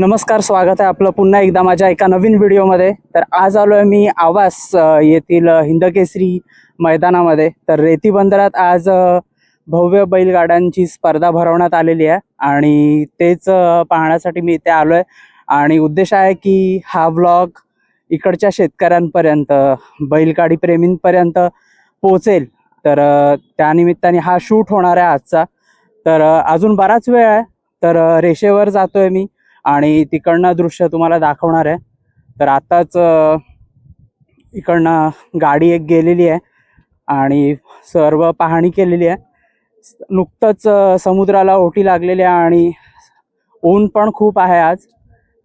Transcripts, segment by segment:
नमस्कार स्वागत आहे आपलं पुन्हा एकदा माझ्या एका नवीन व्हिडिओमध्ये. तर आज आलो आहे मी आवास येथील हिंदकेसरी मैदानामध्ये. तर रेती बंदरात आज भव्य बैलगाड्यांची स्पर्धा भरवण्यात आलेली आहे आणि तेच पाहण्यासाठी मी इथे आलो आहे आणि उद्देश आहे की हा व्लॉग इकडच्या शेतकऱ्यांपर्यंत बैलगाडी प्रेमींपर्यंत पोचेल तर त्यानिमित्ताने हा शूट होणार आहे आजचा. तर अजून बराच वेळ आहे. तर रेषेवर रेषेवर जातोय मी. आणि तिकडनं दृश्य तुम्हाला दाखवणार आहे. तर आताच इकडनं गाडी एक गेलेली आहे आणि सर्व पाहणी केलेली आहे. नुकतंच समुद्राला ओटी लागलेली आहे आणि ऊन पण खूप आहे आज.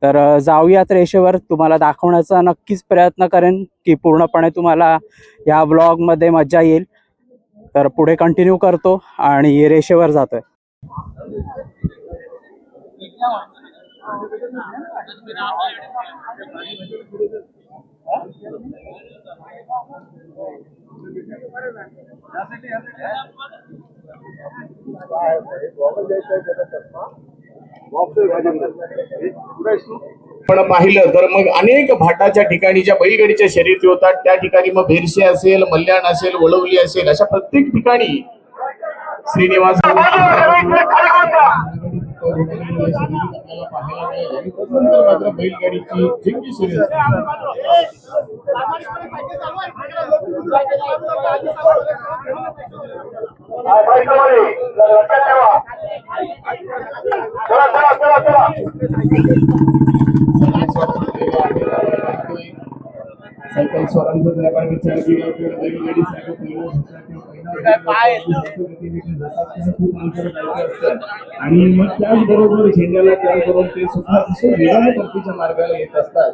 तर जाऊयात रेषेवर तुम्हाला दाखवण्याचा नक्कीच प्रयत्न करेन की पूर्णपणे तुम्हाला या ब्लॉगमध्ये मजा येईल. तर पुढे कंटिन्यू करतो आणि रेषेवर जातोय. पण पाहिलं तर मग अनेक भाटाच्या ठिकाणी ज्या बैलगाडीच्या शर्यती होतात त्या ठिकाणी मग भेरशे असेल मल्याण असेल वळवली असेल अशा प्रत्येक ठिकाणी श्रीनिवास मात्र बैलगाडीची जिंकली शर्यत सायकल स्वरांचा आपण विचार केला तर बैलगाडी आणि मग त्याचबरोबर झेंड्याला तयार करून ते सुद्धा अतिशय वेगाने परतीच्या मार्गाला येत असतात.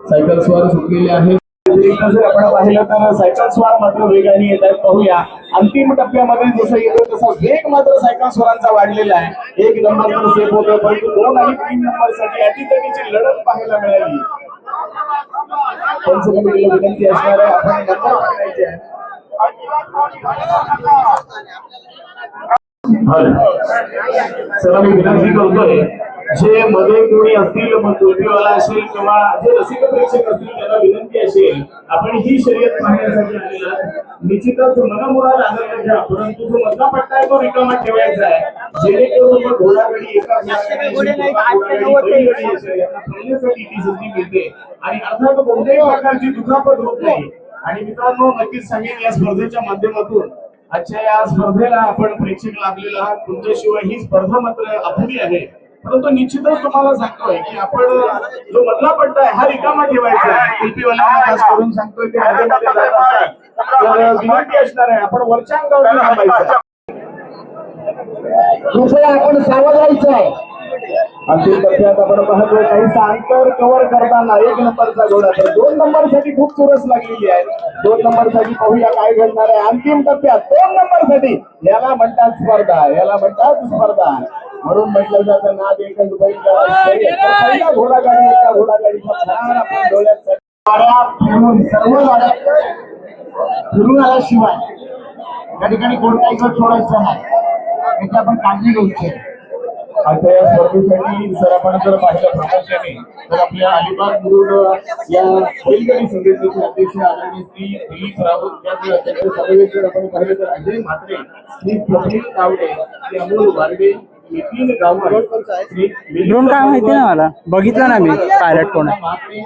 सायकल स्वार सुटलेले आहेत जर आपण पाहिलं तर सायकल स्वार मात्र वेगाने येत आहेत. पाहूया. अंतिम टप्प्यामध्ये जसं येतो तसा वेग मात्र सायकल स्वारांचा वाढलेला आहे. एक नंबर तर सेफ होतो परंतु दोन आणि तीन नंबरसाठी अटीतटीची लढत पाहायला मिळाली. पंच कमिटीला विनंती असणार आहे आपण नंबर सांगायचे आहे चला मी विनंती करतोय जे मध्ये कोणी असतील मग टोपीवाला असेल किंवा जे रसिक प्रेक्षक असतील त्यांना विनंती असेल आपण ही शर्यत पाहण्यासाठी आलेला निश्चितच मनमुराद आनंद घ्या परंतु जो मधला पट्टा आहे तो रिकामा ठेवायचा आहे. जेणेकरून घोडागाडी एका घोडागाडी असेल, किंवा घोडागाडी बैलगाडी असेल, यांना पळण्यासाठी ती संधी मिळते. आणि अर्थात कोणत्याही प्रकारची दुखापत होत नाही. आणि मित्रांनो नक्कीच सांगेन या स्पर्धेच्या माध्यमातून आजच्या या स्पर्धेला आपण प्रेक्षक लाभलेला आहात. तुमच्याशिवाय ही स्पर्धा मात्र अपुरी आहे. परंतु निश्चितच तुम्हाला सांगतोय की आपण जो मधला पट्टा आहे हा रिकामा ठेवायचा आहे. टीपीवाल्यांना खास करून सांगतोय की तर विनंती असणार आहे. आपण वरच्या अंगावर थांबायचं कृपया आपण सावध राहायचं आहे. अंतिम टप्प्यात आपण पाहतोय काहीसा अंतर कव्हर करताना एक नंबरचा घोडा. तर दोन नंबरसाठी खूप चुरस लागलेली आहे. दोन नंबरसाठी पाहूया काय घडणार आहे. अंतिम टप्प्यात दोन नंबरसाठी याला म्हणतात स्पर्धा याला म्हणतात स्पर्धा. म्हणून म्हटलं जातं ना एकच बैल पहिला घोडा गाडी एका घोडा गाडीचा फार आपण डोळ्यात फिरून सर्व गाड्या फिरून आल्याशिवाय. त्या ठिकाणी कोणताही गट सोडायचा नाही. याची आपण काळजी घ्यायची आहे. आता या स्पर्धेसाठी जर आपण जर पाहिलं प्रामुख्याने तर आपल्या अलिबाग मुरुड या बैलगाडी संघटनेचे अध्यक्ष आदरणीय श्री दिलीप राऊत. समवेत जर आपण पाहिलं तर अजय म्हात्रे श्री प्रफुल्ल तावडे श्री अमोल वारडे हे तीन गावं ड्रोन काय माहिती ना मला? बघितलं ना मी पायलट कोण आहे.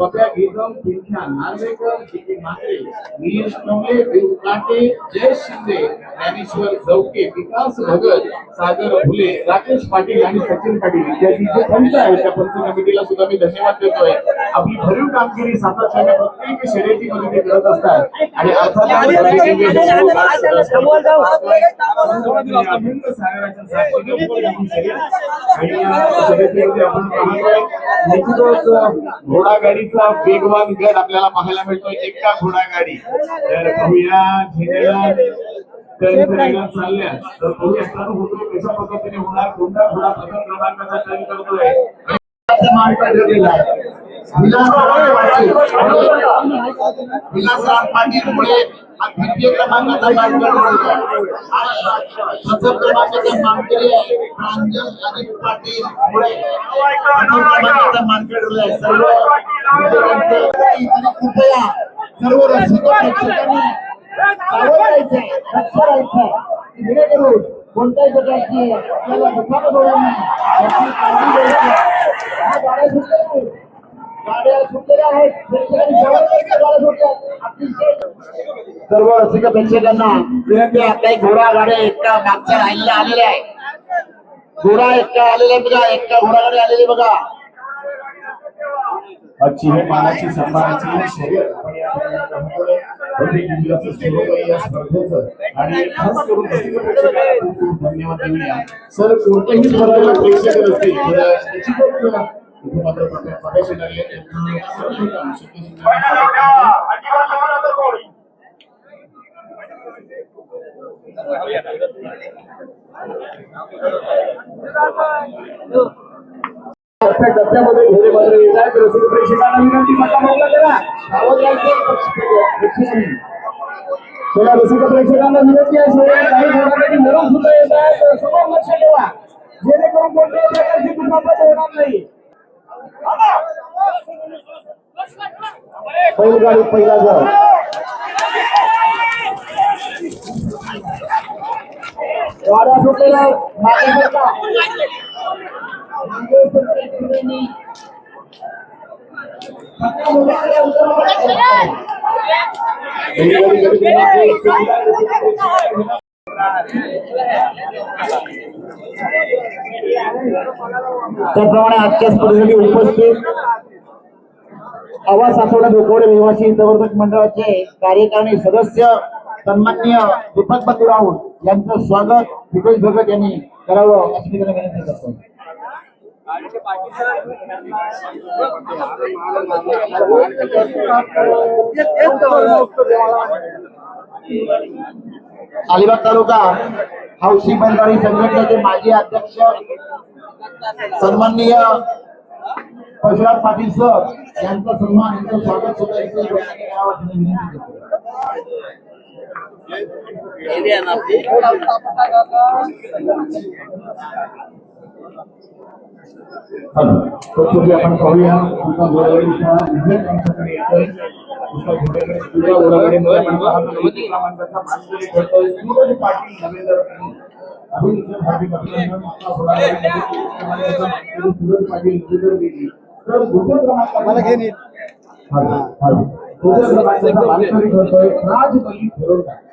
स्वतः घेतम पिंठा नार्वेकर शिके म्हात्रे निलेश कमले देव काटे जय शिंदे ज्ञानेश्वर जवके विकास भगत सागर फुले राकेश पाटील आणि सचिन पाटील इत्यादी जे पंच आहेत त्या पंच कमिटीला सुद्धा मी धन्यवाद देतोय. आपली भरीव कामगिरी सातत्याने प्रत्येक शर्यतीमध्ये ते करत असतात. आणि अर्थात. आणि शर्यतीमध्ये आपण पाहतोय निश्चितच घोडागाडीचा वेगवान गट आपल्याला पाहायला मिळतोय. एका घोडागाडी. तर पाहूया झेंड्याला चालल्या. तर पाहूया होतोय कशा पद्धतीने होणार? कोणता घोडा प्रथम क्रमांकाचा टर्न करतोय? मार्ग ठरलेला आहे. विलासराव पाटील विलासराव पाटील मुळे हा द्वितीय क्रमांकाचा आहे. प्रथम क्रमांकाचा मानकरी आहे. प्रांजल पाटील मुळे प्रथम क्रमांकाचा मानकरी आहे. सर्व कृपया सर्व रसिक प्रेक्षकांनी सावध लक्ष जेणेकरून कोणत्याही प्रकारची आपल्याला दुखापत होणार नाही याची काळजी घ्यायची. हा गाड्या गाड्या सुटलेल्या आहेत. प्रेक्षकांनी गाड्या सुटल्या? अतिशय सर्व रसिक प्रेक्षकांना? विनंती काही घोडा गाड्या एका मागच्या राहिलेल्या आलेल्या आहे घोडा एकटा आलेला आहे बघा. एकटा घोडा गाडी आलेली बघा. अच्छी हे मानाची सन्मानाची शरीर. या स्पर्धेचं. आणि खास करून खूप खूप धन्यवाद देऊया सर कोणत्याही स्पर्धेला प्रेक्षक असतील इथे मात्र प्रकाश- लागले शक्य आजच्या टप्प्यामध्ये मात्र येत आहेत रसिक प्रेक्षकांना विनंती मोठा मोठा करा सावध राहायचं रसिक प्रेक्षकांना विनंती आहे काही घोडागाडी मिळून सुद्धा येत आहेत तर समोर लक्ष ठेवा जेणेकरून कोणत्याही प्रकारची दुखापत होणार नाही। बैलगाडी पहिला जाऊ गाड्या सुटलेल्या मागे त्याप्रमाणे आजच्या स्पर्धेसाठी उपस्थित आवाज सासवडा धोकवडे रहिवासी प्रवर्तक मंडळाचे कार्यकारिणी सदस्य सन्माननीय दीपक बंधू राऊत यांचं स्वागत हितेश भगत यांनी करावं अशी मी त्यांना विनंती करतो. अलिबाग तालुका हौशी बंधारी संघटनेचे माजी अध्यक्ष सन्माननीय परशुराम पाटील सर यांचा सन्मान यांचं स्वागत सुद्धा तत्पूर्वी आपण पाहूया. तुमचा घोडागाडीचा रिझल्ट आमच्याकडे येतोय. तुमचा घोडागाडी तुझ्या घोडागाडीमध्ये आपण पाहतो एक क्रमांकाचा मानकरी ठरतोय सूरज पाटील नवेंद्र अभिनंदन हार्दिक अभिनंदन आपला घोडागाडीमध्ये एक क्रमांकाचा मानकरी सूरज पाटील नवेंद्र देवी तर दुसऱ्या क्रमांकाचा हॅलो, हॅलो. दुसऱ्या क्रमांकाचा मानकरी ठरतोय. राज बली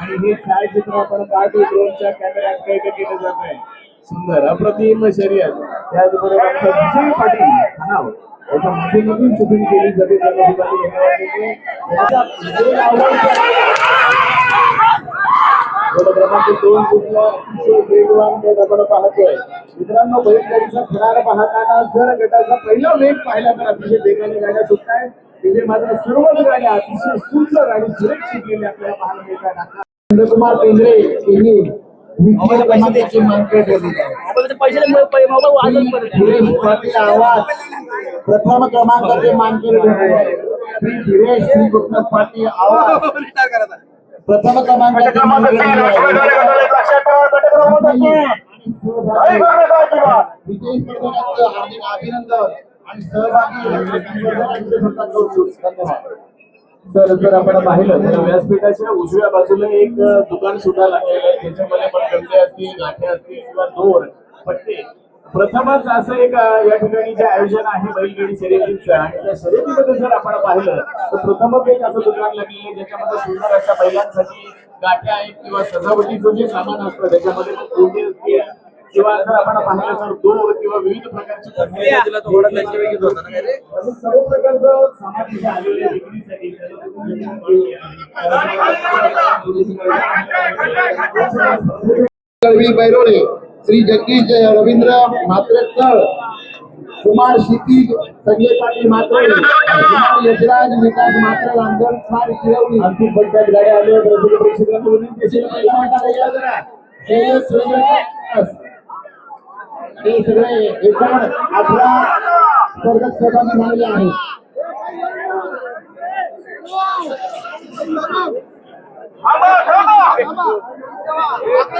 आणि हे छायाचित्र आपण पाहतो ड्रोनच्या कॅमेऱ्यात कैद केलं जात आहे. सुंदर अप्रतिम शर्यत. त्याचबरोबर आमचा विजय पाटील हा नाव याच्या माध्यमातून शूटिंग केली जाते त्यांना क्रमांक दोन कुठला? अतिशय वेगवान गट आपण पाहतोय. मित्रांनो बैलगाडीचा थरार पाहताना जर गटाचा पहिला वेग पाहिला तर अतिशय वेगाने गाड्या सुटतायत तिथे मात्र सर्वच गाड्या अतिशय सुंदर आणि सुरक्षित गेल्या आपल्याला पाहायला मिळतात. नंदकुमार पेंद्रे यांनी आवाज प्रथम क्रमांकाचे मानकरी ठरले आहे. श्री धीरेश श्री कृष्ण पाटील आवाज प्रथम क्रमांकाचे मानकरी. विजयी हार्दिक अभिनंदन. सर जर आपण पाहिलं तर व्यासपीठाच्या उजव्या बाजूला एक दुकान सुद्धा लागलेलं आहे. त्याच्यामध्ये पण गंडे असतील गाठे असतील किंवा दोर पट्टे. प्रथमच असं एक या ठिकाणी जे आयोजन आहे बैलगाडी शर्यतीचं आणि त्या शर्यतीमध्ये जर आपण पाहिलं तर प्रथमच एक असं दुकान लागलेलं आहे ज्याच्यामध्ये सुंदर अशा बैलांसाठी गाठ्या आहेत किंवा सजावटीचं जे सामान असतं त्याच्यामध्ये असतील. किंवा जर आपण पाहिलं तर दोर किंवा विविध प्रकारचे पद्धती असं सर्व प्रकारचं सामान इथे आलेलं आहे. विक्रीसाठी कळवी बैरोळे श्री जगदीश रवींद्र म्हात्रेकर कुमार क्षितिज संजय पाटील मात्रे कुमार यशराज विकास मात्रे अंजन कुमार शिरवणी अंतिम पट्ट्यात गाड्या प्रेक्षकांना विनंती की पैसा टाकायचा जरा. हे सगळे एकूण अठरा स्पर्धक सहभागी झालेले आहेत.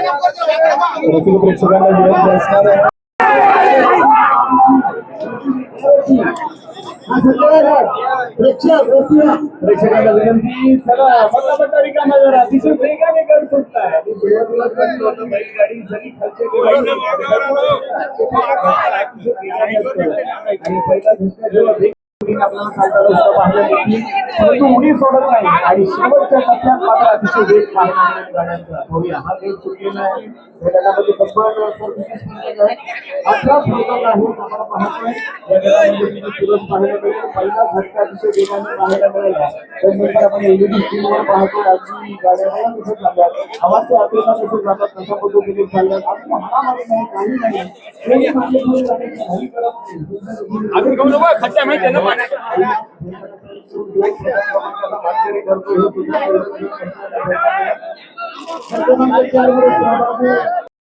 रसिक प्रेक्षकांना विनंती असणार आहे हा सगळं प्रेक्षक रसिक प्रेक्षकांना विनंती चला पट्टा पट्टा रिकामा जरा अतिशय वेगाने गड सुटलाय आणि सुरुवातीला कसं होतं बैलगाडी जरी खालच्या गेली, अतिशय वेगाने असतं. आणि पहिला धक्का जेव्हा ब्रेक आपल्याला सोडत नाही आणि शेवटच्या टप्प्यात मात्र अतिशय वेग गाड्यांचा हा वेग आहे. आपण पाहतोय या गटामध्ये पाहायला पहिला झटका अतिशय वेगाने पाहायला आपण एलईडी स्क्रीनवर पाहतो. गाड्या दिसत जातात आवाजच्या आकृत्या जातात. कशा पद्धतीने चालतात आपण नाही काही नाही. आम्ही माहिती आहे ना? मागणी करतो हे तुझ्या क्रमांक चार वर सहभागी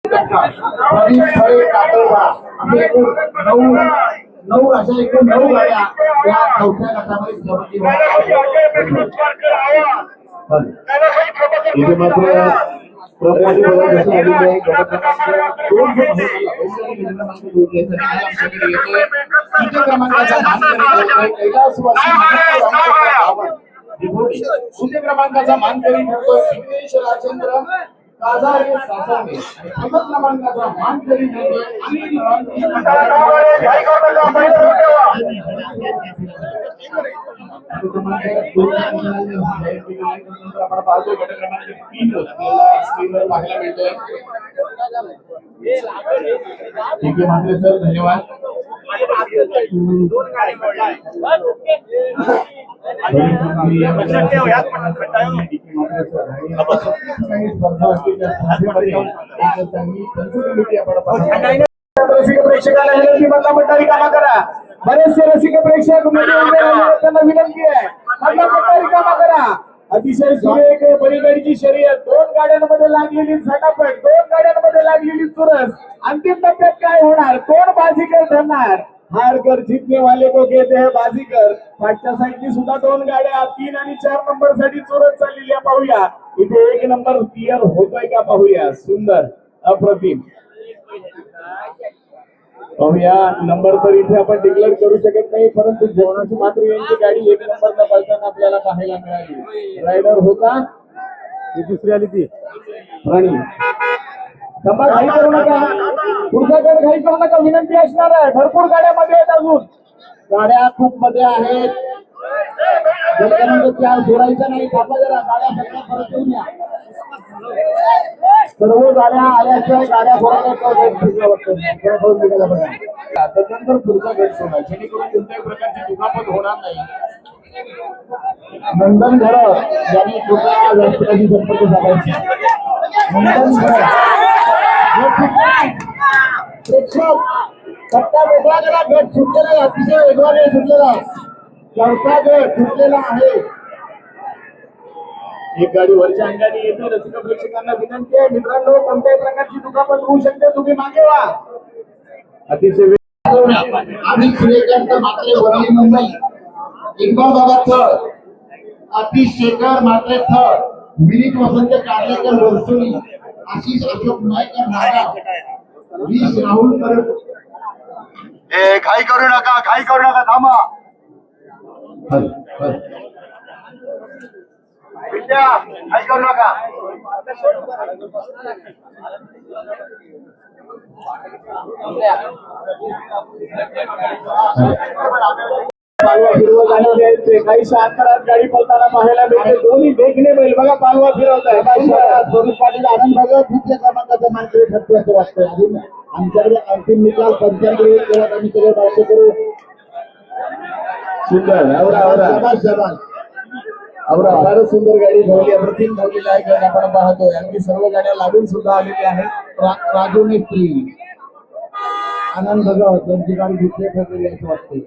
प्रदीप फळे कातोबा असे एकूण नऊ नऊ अशा एकूण नऊ गाड्या या चौथ्या गटामध्ये सहभागी इथे मात्र क्रमांकाचा मानकरी ठरतोय राजेंद्र ठीक आहे मात्र सर धन्यवाद. रसिक प्रेक्षकाला विनंती मधला पट्टा रिकामा करा बरेचसे रसिक प्रेक्षक त्यांना विनंती आहे. मधला पट्टा रिकामा करा. अतिशय सुरेख बैलगाडीची शर्यत. दोन गाड्यांमध्ये लागलेली झटापट दोन गाड्यांमध्ये लागलेली चुरस. अंतिम टप्प्यात काय होणार? कोण बाजीकर ठरणार? हारकर जितने वाले को घेते हैं बाजीकर. मागच्या साईडनी सुद्धा दोन गाड्या तीन आणि चार नंबरसाठी चुरस चाललेली आहे पाहूया. इथे एक नंबर क्लिअर होतोय का पाहूया? सुंदर अप्रतिम. या नंबर तर इथे आपण डिक्लेअर करू शकत नाही परंतु जेवणाची मात्र यांची गाडी एक नंबरला पळताना आपल्याला पाहायला मिळाली. रायडर होता. दुसरी आली ती. राणी. थांबा घाई करू नका. पुढचा गड घाई करू नका. विनंती असणार आहे. भरपूर गाड्या मध्ये आहेत अजून. गाड्या खूप मध्ये आहेत. जोडायचं चार नाही थांबा जरा. गाड्या सगळ्या परत येऊन या. सर्व गाड्या आल्याशिवाय गाड्या फोडायला त्याच्यानंतर पुढचा गट सोडा जेणेकरून कोणत्याही प्रकारची दुखापत होणार नाही. नंदन घर यांनी कृपया व्यासपीठाशी संपर्क साधायचा नंदन घर प्रेक्षक सत्ता वेगळा करा गट सुटलेला अतिशय वेगवाने सुटलेला चौथा गट सुटलेला आहे. एक गाडी वरच्या अंगाने येते. रसिक प्रेक्षकांना विनंती आहे मित्रांनो कोणत्याही प्रकारची दुखापत होऊ शकते. तुम्ही मागे व्हा. अतिशय आम्ही सूर्यकांत मात्रे वरळी मुंबई. इक्बाल बाबा थळ शेखर मात्रे थळ विनीत वसंत कार्लेकर वरसुली. आशिष अशोक नायकर नागा. वीस राहुल करत ए घाई करू नका घाई करू नका थांबा हल, हल. विद्या घाई करू नका पालवा फिरवत आलेले आहेत ते काही अंतरात गाडी पळताना पाहायला मिळते. दोन्ही देखणे बैल. बघा पालवा फिरवत आहे दोन्ही पाटील आनंद भगत द्वितीय क्रमांकाचा मानकरी ठरतो असं वाटतं अजून आमच्याकडे अंतिम निकाल तेव्हा आम्ही सगळे बातमी करू. सुंदर. आपण शाबास, फारच सुंदर गाडी धावली अप्रतिम धावलेली आहे. गाडी आपण पाहतोय अगदी सर्व गाड्या लागून सुद्धा आलेल्या आहेत. राजूने स्त्री आनंद भगत त्यांची गाडी घेतली ठरलेली असं वाटते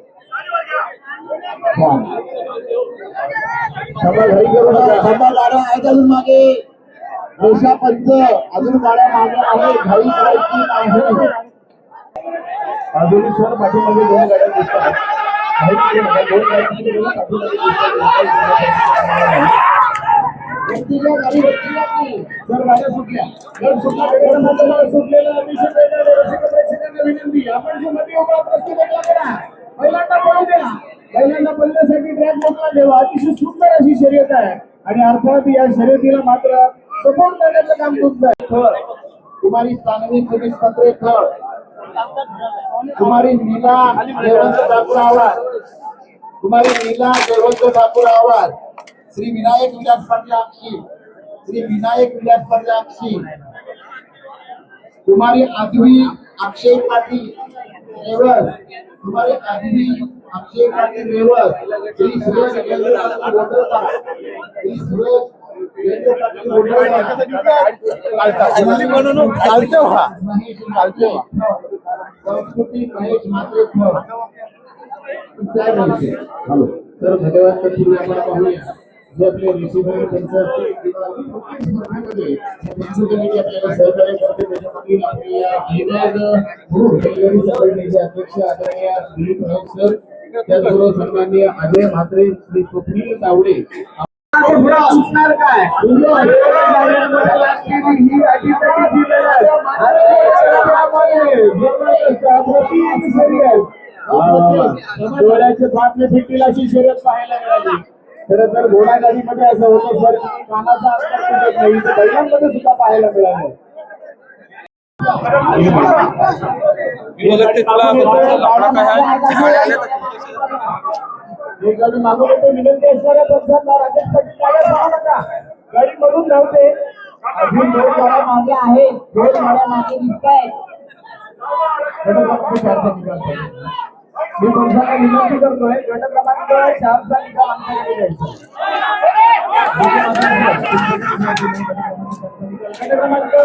घरी करू नका सभा गाड्या आहेत अजून मागे. रेषा पंच. अजून गाड्या मागे आहे घाई करायची नाही. अजून सर पाठीमागे दोन गाड्या दिसतात. घाई करू सुटल्या जर सुटला सुटलेला प्रेक्षकांना विनंती आपण करा पहिल्यांदा पळू द्या पहिल्यांदा ट्रॅक मोकळा ठेवा अतिशय सुंदर अशी शर्यत आहे आणि अर्थात या शर्यतीला मात्र सपोर्ट करण्याचं काम तुमचं आहे थळ कुमारी सानवी सुनील पत्रे थळ. कुमारी नीला देवंत ठाकूर आवाज कुमारी नीला देवंत ठाकूर आवाज श्री विनायक विलास पाटील श्री विनायक विलास पाटील अक्षी कुमारी आदवी अक्षय पाटील रेवस कुमारी आधवी अक्षय पाटील रेवस श्री सुरेश श्री सुरेश केंद्र पाटील चालते हो म्हात्रे हो तर धन्यवाद आपण पाहूया. जे आपले रिसिव्हर त्यांचं. आपल्याला सहकार्य करते. त्याच्यामधील गुरु रेल्वे संघटनेचे अध्यक्ष आदरणीय दिलीप नाईक सर. त्याचबरोबर सन्माननीय अजय म्हात्रे श्री स्वप्नील तावडे. पुढे सुटणार काय? ही फाटले अशी शर्यत पाहायला मिळाली खरं तर घोडागाडीमध्ये असं होतं सर कानाचा नाही बैलांमध्ये सुद्धा पाहायला मिळालं येते विनंती असणाऱ्या पंचांना पाटील नका. गाडी मधून धावते अजून दोन गाड्या मागे आहे. दोन गाड्या मागे दिसत आहेत. मी पक्षाला विनंती करतोय गट क्रमांक चारचा निकाल आमच्याकडे द्यायचा गट क्रमांक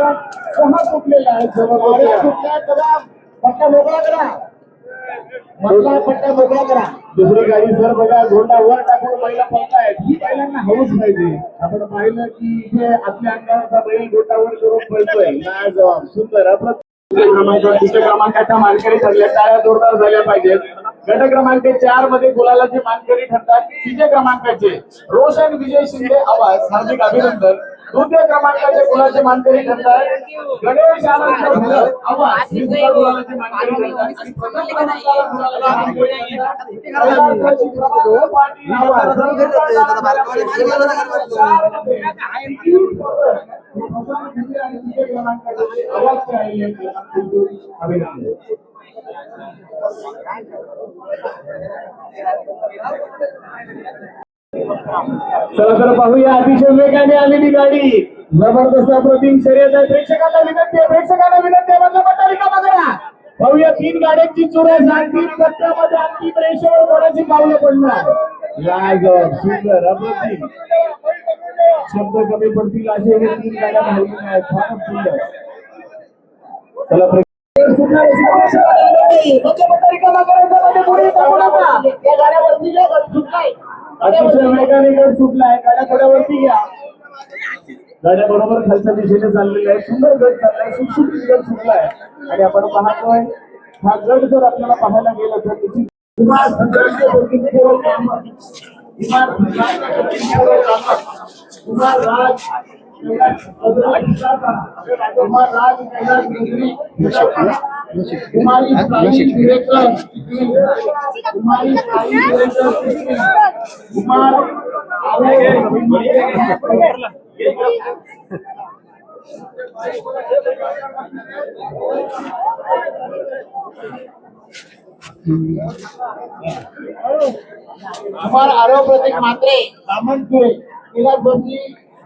सहा सुटलेला आहे. गाड्या सुटल्या पट्टा मोकळा करा मधला पट्टा मोकळा करा दुसरी गाडी सर बघा घोंडा वर टाकून पहिला पळतायत ही पहिल्यांना हौस पाहिजे. आपण पाहिलं की इथे आपल्या अंगावरचा बैल घोंडावर करून पळतोय. लाजवाब सुंदर आपलं क्रमांक दुसऱ्या क्रमांकाच्या मानकरी ठरल्या. टाळ्या जोरदार झाल्या पाहिजेत. गट क्रमांक चारमध्ये गुलालाचे मानकरी ठरतात. तिसऱ्या क्रमांकाचे रोशन विजय शिंदे आवाज हार्दिक अभिनंदन. दुसऱ्या क्रमांकाचे गुलाचे मानकरी ठरतात? गणेश आनंद अभिनंदन चला तर पाहूया. अतिशय वेगाने आलेली गाडी. जबरदस्त अप्रतिम शर्यत आहे. प्रेक्षकांना विनंती आहे. प्रेक्षकांना विनंती आहे. मधला पट्टा रिकामा करा पाहूया तीन गाड्यांची चुरस अंतिम टप्प्यामध्ये अंतिम रेषेवर कोणाची पावलं पडणार? लाजवाब सुंदर अप्रतिम. शब्द कमी पडतील असे हे तीन गाड्या धावलेल्या आहेत. फारच सुंदर. चला प्रेक्षक रिकामा करायचा मध्ये पुढे या गाड्यावरती जे अतिशय वेगाने गड सुटलाय गाड्या थोड्यावरती घ्या. गाड्या बरोबर खालच्या दिशेने चाललेल्या आहे. सुंदर गड चाललाय. सुटसुटीत गड सुटलाय आणि आपण पाहतोय हा गड जर आपल्याला पाहायला गेला तर त्याची कुमार राज कैलास भद्रा, कुमार राज कैलास भद्री, कुमारी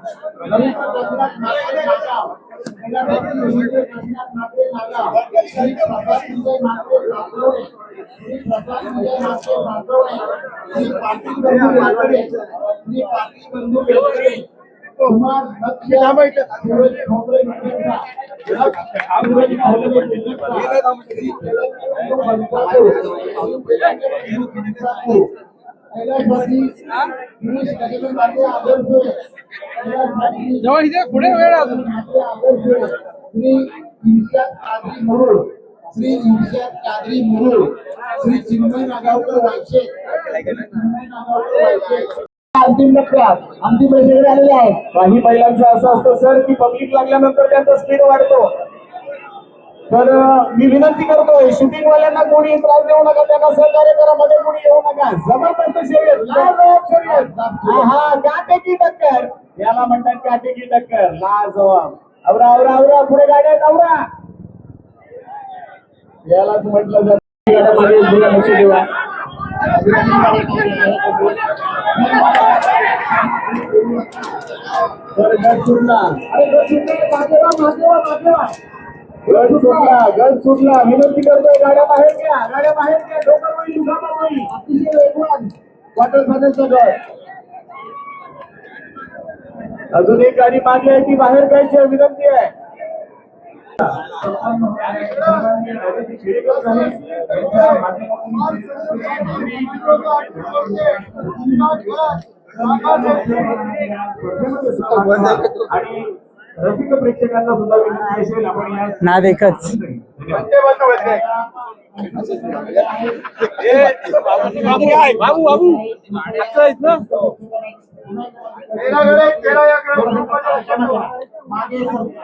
कुमार आरव प्रतीक मात्रे बामणपुरे कैलास बसली ललित रघुनाथ मात्रे नागाव कैलास बसली ललित रघुनाथ मात्रे नागाव श्री प्रसाद विजय मात्रे सासवडे श्री प्रसाद विजय मात्रे सासवडे श्री पाटील बंधू बेलकडे श्री पाटील बंधू बेलकडे कुमार लक्ष सूरज ठोंबरे निकटचा सूरज ठोंबरे निकटचा श्री बंधापूर आदर्श कैलासवासी पुढे वेळ अजून. श्री इम्तियाज कादरी मुरुड. श्री इम्तियाज कादरी श्री चिन्मय नागावकर वायशे अंतिम टप्प्यात अंतिम वेळेकडे आलेले आहे काही महिलांचं असं असतं सर की पब्लिक लागल्यानंतर त्यांचा स्पीड वाढतो. तर मी विनंती करतोय शूटिंग वाल्यांना कोणी त्रास देऊ नका त्यांना सहकार्य करा मध्ये कोणी येऊ नका. जबरदस्त शर्यत शर्यत हा, हा काटेकी टक्कर याला म्हणतात काटेकी टक्कर लाजवाब. आवरा आवरा आवरा पुढे गाड्या आहेत, आवरा. यालाच म्हटलं जात. लक्ष ठेवा गट सुटला अरे गट सुटला मागे वा, मागे वा, सुटला गट सुटला. विनंती करतोय गाड्या बाहेर घ्या गाड्या बाहेर घ्या डोकं होईल दुखापत होईल. अतिशय वेगवान. क्वार्टर फायनलचा गड अजून एक गाडी मागे आहे ती बाहेर घ्यायची आहे, विनंती आहे. आणि रसिक प्रेक्षकांना सुद्धा विनंती असेल आपण या नाद एकच. मागे सरका.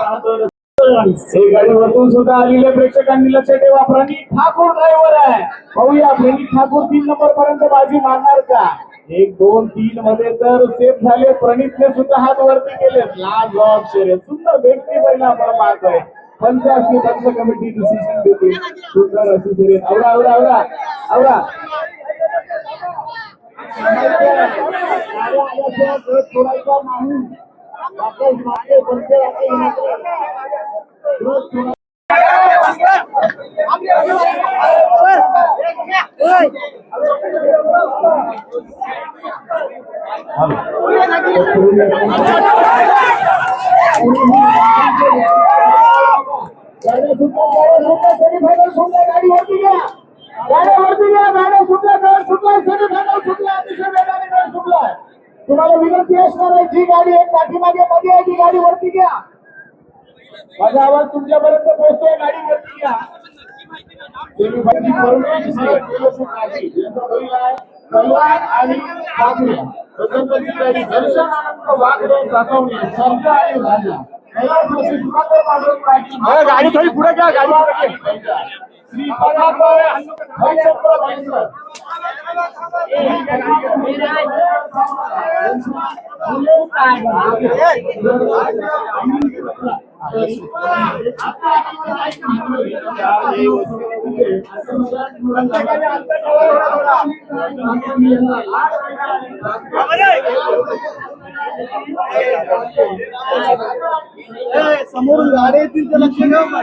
मध्ये कोणी गाडीवरतून सुद्धा आलेल्या प्रेक्षकांनी लक्ष ठेवा. प्रणीत ठाकूर ड्रायव्हर आहे. पाहूया प्रणीत ठाकूर तीन नंबर पर्यंत बाजी मारणार का? एक दोन तीन मध्ये तर सेफ झाले. प्रणीतने सुद्धा हात वरती केले लाल जॉब सुंदर भेटती पहिला आपण पाहतोय. पंच असली पंच कमिटी डिसिजन देते सुंदर अशी शर्यत आवडा आवडा आवडा आवडा थोडासा नाही तुम्हाला विनंती असणार आहे जी गाडी आहे पाठीमागे मध्ये आहे ती गाडी वरती घ्या. माझा आवाज तुमच्यापर्यंत पोहोचतोय गाडी घ्या कल्याण आणि गाडी दर्शन आनंद आणि थोडी पुढे घ्या गाडी श्री पदाकर हरिचंद्र बैसर समोरून गाडी येतील ते लक्ष ठेवा.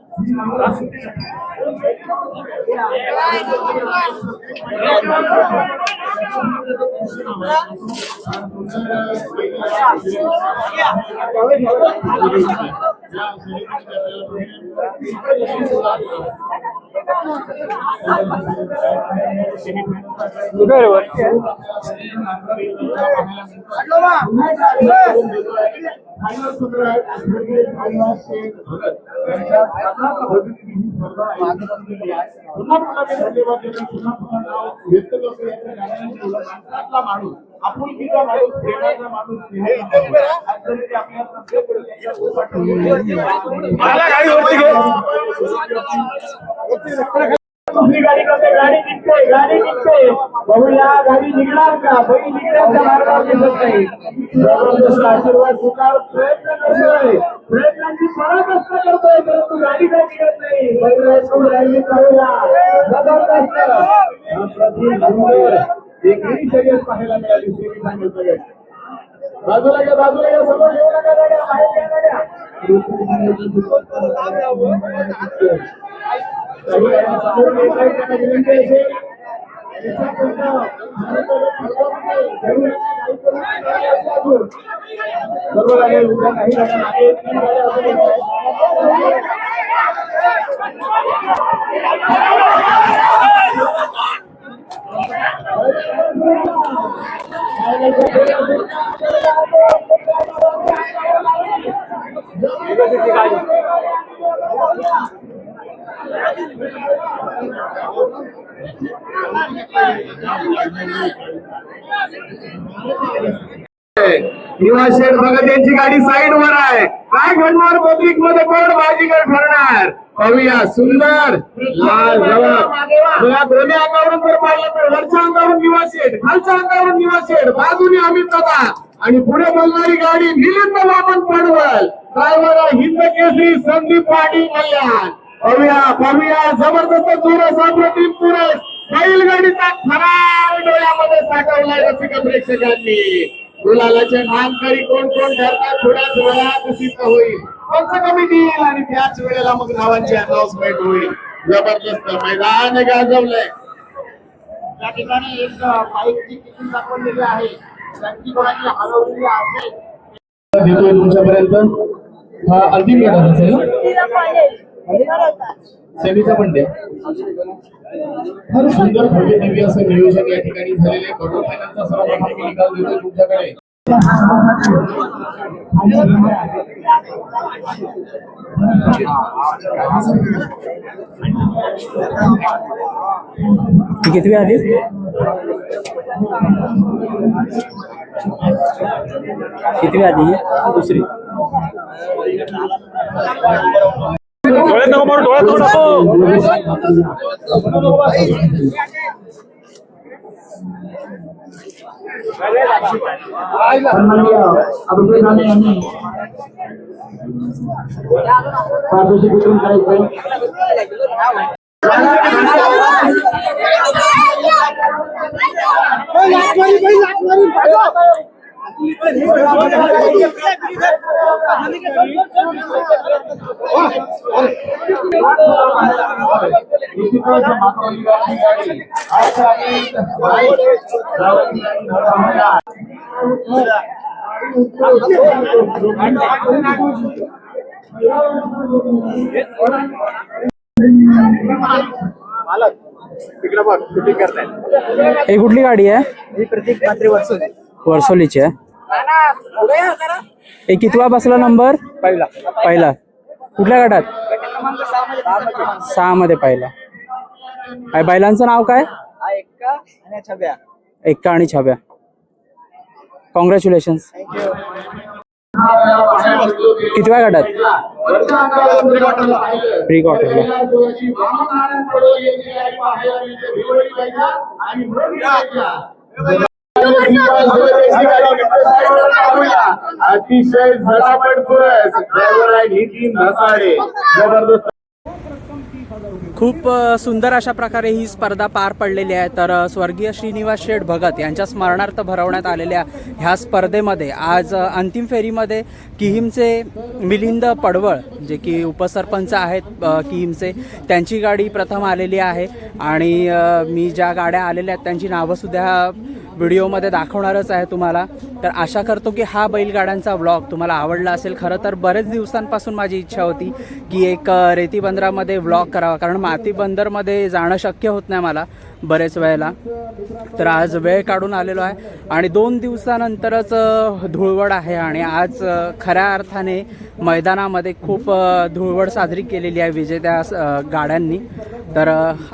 बरोबर माणूस आपुलकीचा माणूस प्रेमाचा माणूस आपल्याला गाडी गाडी निघते गाडी निघते. बघूया गाडी निघणार का? बैल निघण्याच्या मार्गावर दिसत नाही. जबरदस्त आशीर्वाद स्वीकार प्रयत्न करतोय. प्रयत्नांची करतोय परंतु गाडी निघत नाही. राहिली जबरदस्त. सुंदर शर्यत पाहायला मिळाली सेमी फायनल बाजूला घ्या बाजूला घ्या समोर येऊ नका गाड्या बाहेर घ्या गाड्या काही गाड्या समोर येत आहेत, त्यांना विनंती असेल. सर्व गाड्या उद्या काही गाड्या मागे, भगत यांची गाडी साईड वर आहे. काय घडणार पब्लिकमध्ये कोण बाजीगर ठरणार पाहूया. सुंदर. लाल जवाब दोन्ही अंगावरून जर पाहिलं तर वरच्या अंगावरून निवास शेठ खालच्या अंगावरून निवास शेठ बाजूने अमित दादा आणि पुढे बोलणारी गाडी मिलिंद वामन पडवल. ड्रायव्हर हिंद केसरी संदीप पाटील कल्याण. पाहूया पाहूया. जबरदस्त चुरस अप्रतिम चुरस बैलगाडीचा थरार डोळ्यामध्ये साठवलाय रसिक प्रेक्षकांनी. गुलालाचे नामकरी कोण कोण ठरतात थोड्याच वेळात सिद्ध होईल. पंच कमिटी येईल आणि त्याच वेळेला मग नावांची अनाउन्समेंट होईल. जबरदस्त. मैदान गाजवलंय त्या ठिकाणी एक बाईकची तिकीट दाखवलेली आहे. त्यांची कोणाची हलवलेली आहे. देतोय तुमच्यापर्यंत हा अंतिम असेल सेमीचा पण द्या फार सुंदर भव्य दिव्य असं नियोजन या ठिकाणी झालेले क्वार्टर फायनलचा सर्वप्रथम मी निकाल देतो तुमच्याकडे. ती कितवी आली कितवी आली दुसरी. अभिषेक राणे यांनी पारदर्शक वितरण करायचंय निश्चितच मातृभूमी गाडी आज आम्ही रावती आणि धडा मालक तिकडे बघ शूटिंग करतायत ही कुठली गाडी आहे? ही प्रतीक मात्रे वर्सोली. वर्सोलीची आहे. हे कितवा बसला नंबर? पहिला. पहिला. कुठल्या गटात? सहा मध्ये पहिला. बैलांचं नाव काय? एक्का आणि छब्या. एक्का आणि छाब्या. कॉंग्रॅच्युलेशन कितव्या गटात? प्री क्वार्टरला अतिशय झटापट पुरस ड्रायव्हर आहे नितीन धसाडे जबरदस्त खूप सुंदर अशा प्रकारे ही स्पर्धा पार पडलेली आहे. तर स्वर्गीय श्रीनिवास शेठ भगत यांच्या स्मरणार्थ भरवण्यात आलेल्या ह्या स्पर्धेमध्ये आज अंतिम फेरीमध्ये किहिमचे मिलिंद पडवळ जे की उपसरपंच आहेत किहिमचे त्यांची गाडी प्रथम आलेली आहे. आणि मी ज्या गाड्या आलेल्या आहेत त्यांची नावंसुद्धा व्हिडिओमध्ये दाखवणारच आहे तुम्हाला. तर आशा करतो की हा बैलगाड्यांचा व्लॉग तुम्हाला आवडला असेल. खरं तर बरेच दिवसांपासून माझी इच्छा होती की एक रेती बंदरामध्ये व्लॉग करावा. कारण माती बंदरमध्ये जाणं शक्य होत नाही मला. बरेच वेळेला. तर आज वेळ काढून आलेलो आहे. आणि दोन दिवसानंतरच धुळवड आहे आणि आज खऱ्या अर्थाने मैदानामध्ये खूप धुळवड साजरी केलेली आहे विजेत्या गाड्यांनी. तर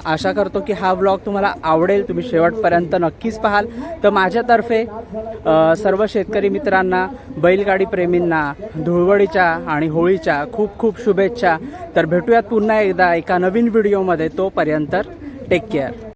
आशा करतो की हा व्लॉग तुम्हाला आवडेल. तुम्ही शेवटपर्यंत नक्कीच पाहाल. तर माझ्यातर्फे सर्व शेतकरी मित्रांना बैलगाडी प्रेमींना धुळवडीच्या आणि होळीच्या खूप खूप शुभेच्छा. तर भेटूयात पुन्हा एकदा एका नवीन व्हिडिओमध्ये तोपर्यंत टेक केअर